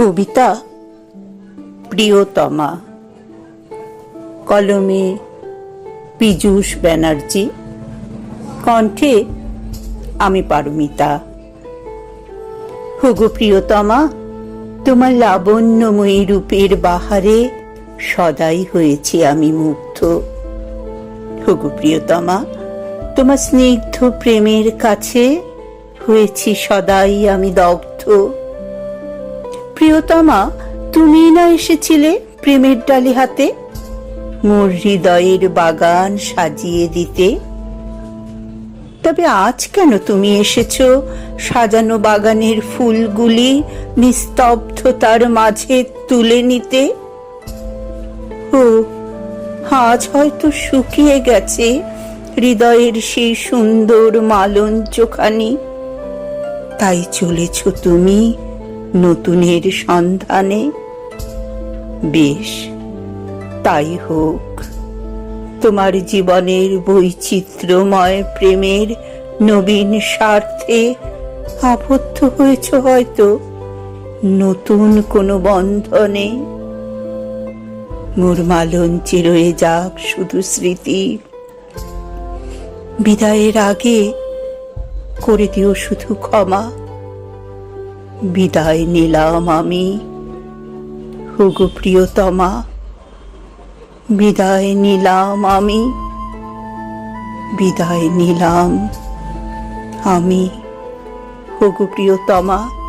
কবিতা প্রিয়তমা। কলমে পীযূষ ব্যানার্জি। কণ্ঠে আমি পারমিতা। হুগো প্রিয়তমা, তোমার লাবণ্যময়ী রূপের বাহারে সদাই হয়েছি আমি মুগ্ধ। হুগো প্রিয়তমা, তোমার স্নিগ্ধ প্রেমের কাছে হয়েছি সদাই আমি দগ্ধ। প্রিয়তমা তুমি না এসেছিলে প্রেমের ডালি হাতে? মোর হৃদয়ের বাগান সাজিয়ে দিতে। তবে আজ কেন তুমি এসেছ? সাজানো বাগানের ফুলগুলি নিস্তব্ধতার মাঝে তুলে নিতে। ও, আজ হয়তো শুকিয়ে গেছে হৃদয়ের সেই সুন্দর মালঞ্চখানি। তাই চলেছ তুমি নতুনের সন্ধানে। বেশ, তাই হোক। তোমার জীবনের বৈচিত্র্যময় প্রেমের নবীন স্বার্থে আবদ্ধ হয়েছ হয়তো নতুন কোনো বন্ধনে। মোর মালঞ্চে রয়ে যাক শুধু স্মৃতি। বিদায়ের আগে করে দিও শুধু ক্ষমা। বিদায় নিলাম আমি। হুগু প্রিয়তমা বিদায় নিলাম আমি। বিদায় নিলাম আমি। হুগু প্রিয়তমা